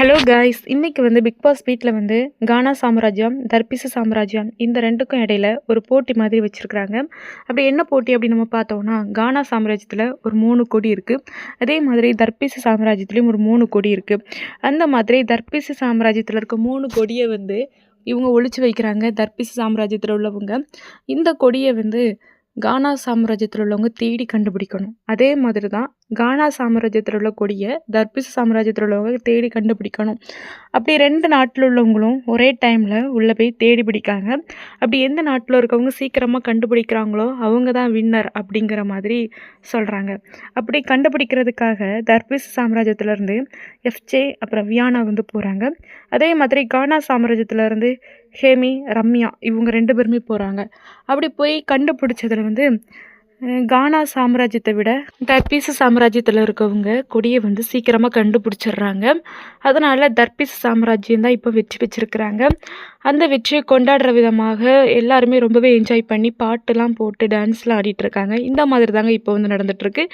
Hello guys இன்றைக்கி வந்து big pass வீட்டில் வந்து கானா சாம்ராஜ்யம் தர்பிசு சாம்ராஜ்யம் இந்த ரெண்டுக்கும் இடையில ஒரு போட்டி மாதிரி வச்சுருக்குறாங்க. அப்படி என்ன போட்டி அப்படின்னு நம்ம பார்த்தோம்னா கானா சாம்ராஜ்யத்தில் ஒரு மூணு கொடி இருக்குது அதே மாதிரி தர்பிசு சாம்ராஜ்யத்துலேயும் ஒரு மூணு கொடி இருக்குது அந்த மாதிரி தர்பிசு சாம்ராஜ்யத்தில் இருக்க மூணு கொடியை வந்து இவங்க ஒழிச்சு வைக்கிறாங்க தர்பிசு சாம்ராஜ்யத்தில் உள்ளவங்க. இந்த கொடியை வந்து கானா சாம்ராஜ்யத்தில் உள்ளவங்க தேடி கண்டுபிடிக்கணும். அதே மாதிரி தான் கானா சாம்ராஜ்யத்தில் உள்ள கொடியை தர்பிசு சாம்ராஜ்யத்தில் உள்ளவங்க தேடி கண்டுபிடிக்கணும். அப்படி ரெண்டு நாட்டில் உள்ளவங்களும் ஒரே டைமில் உள்ளே போய் தேடி பிடிக்காங்க. அப்படி எந்த நாட்டில் இருக்கவங்க சீக்கிரமாக கண்டுபிடிக்கிறாங்களோ அவங்க தான் வின்னர் அப்படிங்கிற மாதிரி சொல்கிறாங்க அப்படி கண்டுபிடிக்கிறதுக்காக தர்பிசு சாம்ராஜ்யத்திலேருந்து எஃப்ஜே அப்புறம் வியானா வந்து போகிறாங்க அதே மாதிரி கானா சாம்ராஜ்யத்திலேருந்து ஹேமி ரம்யா இவங்க ரெண்டு பேருமே போகிறாங்க அப்படி போய் கண்டுபிடிச்சதில் வந்து கானா சாம்ராஜ்யத்தை விட தர்பீச சாம்ராஜ்யத்தில் இருக்கவங்க கொடியை வந்து சீக்கிரமாக கண்டுபிடிச்சிடுறாங்க. அதனால் தர்பீச சாம்ராஜ்யம் தான் இப்போ வெற்றி பெற்றிருக்கிறாங்க. அந்த வெற்றியை கொண்டாடுற விதமாக எல்லாருமே ரொம்பவே என்ஜாய் பண்ணி பாட்டுலாம் போட்டு டான்ஸ்லாம் ஆடிட்டுருக்காங்க இந்த மாதிரி தாங்க இப்போ வந்து நடந்துகிட்ருக்கு